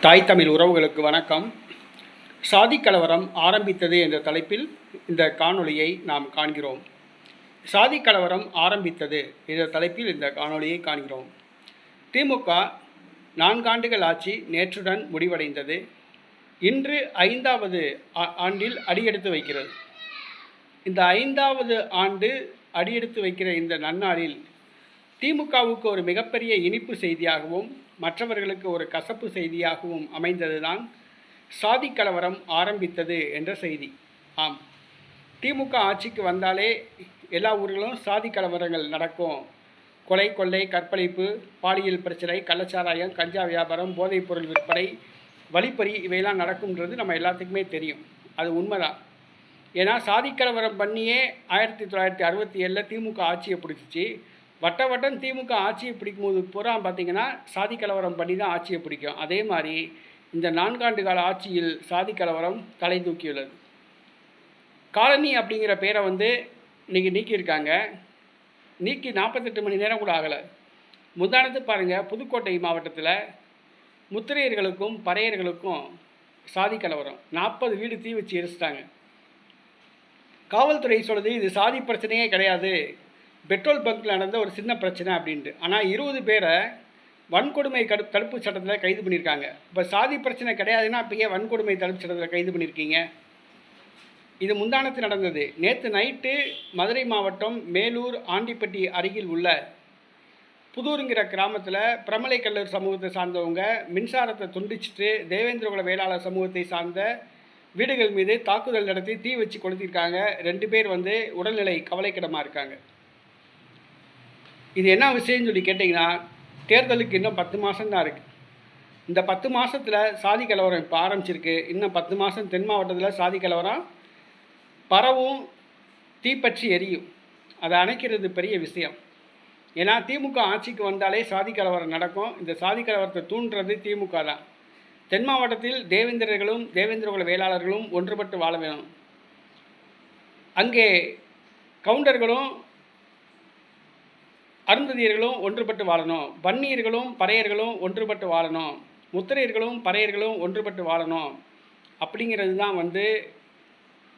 தாய் தமிழ் உறவுகளுக்கு வணக்கம். சாதி கலவரம் ஆரம்பித்தது என்ற தலைப்பில் இந்த காணொளியை நாம் காண்கிறோம். சாதி கலவரம் ஆரம்பித்தது என்ற தலைப்பில் இந்த காணொளியை காண்கிறோம். திமுக நான்காண்டுகள் ஆட்சி நேற்றுடன் முடிவடைந்தது. இன்று ஐந்தாவது ஆ- ஆண்டில் அடியெடுத்து வைக்கிறது. இந்த ஐந்தாவது ஆண்டு அடியெடுத்து வைக்கிற இந்த நன்னாளில் திமுகவுக்கு ஒரு மிகப்பெரிய இனிப்பு செய்தியாகவும் மற்றவர்களுக்கு ஒரு கசப்பு செய்தியாகவும் அமைந்ததுதான் சாதி கலவரம் ஆரம்பித்தது என்ற செய்தி. ஆம். திமுக ஆட்சிக்கு வந்தாலே எல்லா ஊர்களும் சாதி கலவரங்கள் நடக்கும். கொலை கொள்ளை கற்பழிப்பு பாலியல் பிரச்சனை கள்ளச்சாராயம் கஞ்சா வியாபாரம் போதைப்பொருள் விற்பனை வழிப்பறி இவையெல்லாம் நடக்கும்ன்றது நம்ம எல்லாத்துக்குமே தெரியும். அது உண்மைதான். ஏன்னா சாதி கலவரம் பண்ணியே ஆயிரத்தி தொள்ளாயிரத்தி அறுபத்தி ஏழில் திமுக ஆட்சியை பிடிச்சிச்சு. வட்ட வட்டம் திமுக ஆட்சியை பிடிக்கும்போது பூரா பார்த்தீங்கன்னா சாதி கலவரம் பண்ணி தான் ஆட்சியை பிடிக்கும். அதே மாதிரி இந்த நான்காண்டு கால ஆட்சியில் சாதி கலவரம் தலை தூக்கியுள்ளது. காலனி அப்படிங்கிற பேரை வந்து இன்றைக்கி நீக்கியிருக்காங்க. நீக்கி நாற்பத்தெட்டு மணி நேரம் கூட ஆகலை. முந்தானத்து பாருங்கள் புதுக்கோட்டை மாவட்டத்தில் முத்திரையர்களுக்கும் பறையர்களுக்கும் சாதி கலவரம். நாற்பது வீடு தீ வச்சு எரிச்சிட்டாங்க. காவல்துறை சொல்லுது இது சாதி பிரச்சனையே கிடையாது. பெட்ரோல் பங்க்கில் நடந்த ஒரு சின்ன பிரச்சனை அப்படின்ட்டு. ஆனால் இருபது பேரை வன்கொடுமை கடு தடுப்பு சட்டத்தில் கைது பண்ணியிருக்காங்க இப்போ சாதி பிரச்சனை கிடையாதுன்னா அப்போ ஏன் வன்கொடுமை தடுப்பு சட்டத்தில் கைது பண்ணியிருக்கீங்க இது முந்தானத்து நடந்தது. நேற்று நைட்டு மதுரை மாவட்டம் மேலூர் ஆண்டிப்பட்டி அருகில் உள்ள புதூருங்கிற கிராமத்தில் பிரமலை கல்லூர் சமூகத்தை சார்ந்தவங்க மின்சாரத்தை துண்டிச்சிட்டு தேவேந்திரகுல வேளாளர் சமூகத்தை சார்ந்த வீடுகள் மீது தாக்குதல் நடத்தி தீ வச்சு கொளுத்திருக்காங்க. ரெண்டு பேர் வந்து உடல்நிலை கவலைக்கிடமாக இருக்காங்க. இது என்ன விஷயம்னு சொல்லி கேட்டிங்கன்னா தேர்தலுக்கு இன்னும் பத்து மாதம் தான் இருக்குது இந்த பத்து மாதத்தில் சாதி கலவரம் இப்போ ஆரம்பிச்சிருக்கு. இன்னும் பத்து மாதம் தென் மாவட்டத்தில் சாதி கலவரம் பரவும் தீப்பற்றி எரியும். அதை அணைக்கிறது பெரிய விஷயம். ஏன்னா திமுக ஆட்சிக்கு வந்தாலே சாதி கலவரம் நடக்கும். இந்த சாதி கலவரத்தை தூண்டுறது திமுக தான். தென் மாவட்டத்தில் தேவேந்திரர்களும் தேவேந்திரகுல வேளாளர்களும் ஒன்றுபட்டு வாழ வேணும். அங்கே கவுண்டர்களும் அருந்ததியர்களும் ஒன்றுபட்டு வாழணும். வன்னியர்களும் பறையர்களும் ஒன்றுபட்டு வாழணும். முத்திரையர்களும் பறையர்களும் ஒன்றுபட்டு வாழணும். அப்படிங்கிறது தான் வந்து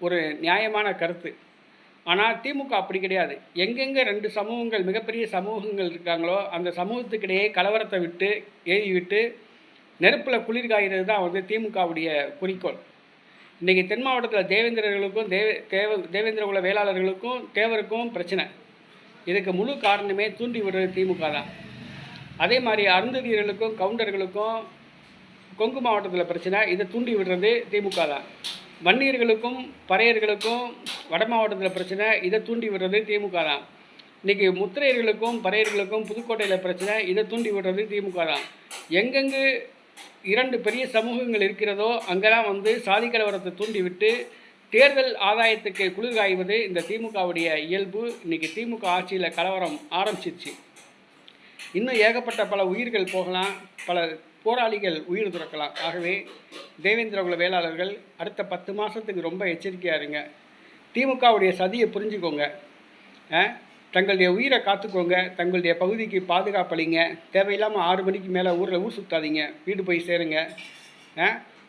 ஒரு நியாயமான கருத்து. ஆனால் திமுக அப்படி கிடையாது. எங்கெங்கே ரெண்டு சமூகங்கள் மிகப்பெரிய சமூகங்கள் இருக்காங்களோ அந்த சமூகத்துக்கிடையே கலவரத்தை விட்டு ஏவி விட்டு நெருப்பில் குளிர் காய்கிறது தான் வந்து திமுகவுடைய குறிக்கோள். இன்றைக்கி தென் மாவட்டத்தில் தேவேந்திரர்களுக்கும் தேவ தேவ தேவேந்திர குல வேளாளர்களுக்கும் தேவருக்கும் பிரச்சனை. இதுக்கு முழு காரணமே தூண்டி விடுறது திமுக தான். அதே மாதிரி அருந்ததியர்களுக்கும் கவுண்டர்களுக்கும் கொங்கு மாவட்டத்தில் பிரச்சனை இதை தூண்டி விடுறது திமுக தான். வன்னியர்களுக்கும் பறையர்களுக்கும் வட மாவட்டத்தில் பிரச்சனை இதை தூண்டி விடுறது திமுக தான். இன்றைக்கி முத்திரையர்களுக்கும் பறையர்களுக்கும் புதுக்கோட்டையில் பிரச்சனை இதை தூண்டி விடுறது திமுக தான். எங்கெங்கு இரண்டு பெரிய சமூகங்கள் இருக்கிறதோ அங்கெல்லாம் வந்து சாதி கலவரத்தை தூண்டி விட்டு தேர்தல் ஆதாயத்துக்கு குளிர் காய்வது இந்த திமுகவுடைய இயல்பு. இன்னைக்கு திமுக ஆட்சியில் கலவரம் ஆரம்பிச்சிருச்சு. இன்னும் ஏகப்பட்ட பல உயிர்கள் போகலாம் பல போராளிகள் உயிர் துறக்கலாம். ஆகவே தேவேந்திரகுல வேளாளர்கள் அடுத்த பத்து மாதத்துக்கு ரொம்ப எச்சரிக்கையாக இருங்க. திமுகவுடைய சதியை புரிஞ்சுக்கோங்க. தங்களுடைய உயிரை காத்துக்கோங்க. தங்களுடைய பகுதிக்கு பாதுகாப்பளிங்க. தேவையில்லாமல் ஆறு மணிக்கு மேலே ஊரில் ஊர் சுற்றாதீங்க வீடு போய் சேருங்க.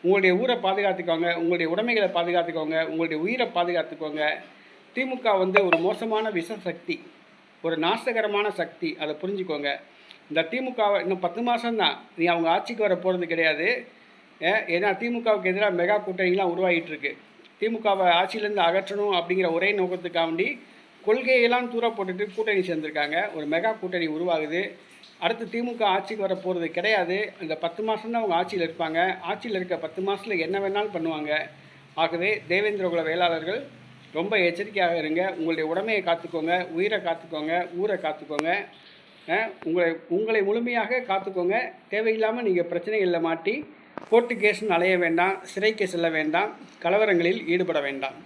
உங்களுடைய ஊரை பாதுகாத்துக்கோங்க உங்களுடைய உடைமைகளை பாதுகாத்துக்கோங்க உங்களுடைய உயிரை பாதுகாத்துக்கோங்க. திமுக வந்து ஒரு மோசமான விஷ சக்தி ஒரு நாசகரமான சக்தி அதை புரிஞ்சுக்கோங்க. இந்த திமுகவை இன்னும் பத்து மாதம்தான் நீ அவங்க ஆட்சிக்கு வர போகிறது கிடையாது. ஏன்னா திமுகவுக்கு எதிராக மெகா கூட்டணிலாம் உருவாகிட்டு இருக்கு திமுகவை ஆட்சியிலேருந்து அகற்றணும் அப்படிங்கிற ஒரே நோக்கத்துக்காண்டி கொள்கையெல்லாம் தூர போட்டுட்டு கூட்டணி சேர்ந்துருக்காங்க. ஒரு மெகா கூட்டணி உருவாகுது. அடுத்து திமுக ஆட்சிக்கு வர போகிறது கிடையாது. இந்த பத்து மாதம் தான் அவங்க ஆட்சியில் இருப்பாங்க. ஆட்சியில் இருக்க பத்து மாதத்தில் என்ன வேணாலும் பண்ணுவாங்க. ஆகவே தேவேந்திரகுல வேளாளர்கள் ரொம்ப எச்சரிக்கையாக இருங்க. உங்களுடைய உடமையை காத்துக்கோங்க. உயிரை காத்துக்கோங்க. ஊரை காத்துக்கோங்க. உங்களை உங்களை முழுமையாக காத்துக்கோங்க. தேவையில்லாமல் நீங்கள் பிரச்சனைகளில் மாட்டி கோர்ட்டு கேஸ்னு அலைய வேண்டாம். சிறைக்கு செல்ல வேண்டாம். கலவரங்களில் ஈடுபட வேண்டாம்.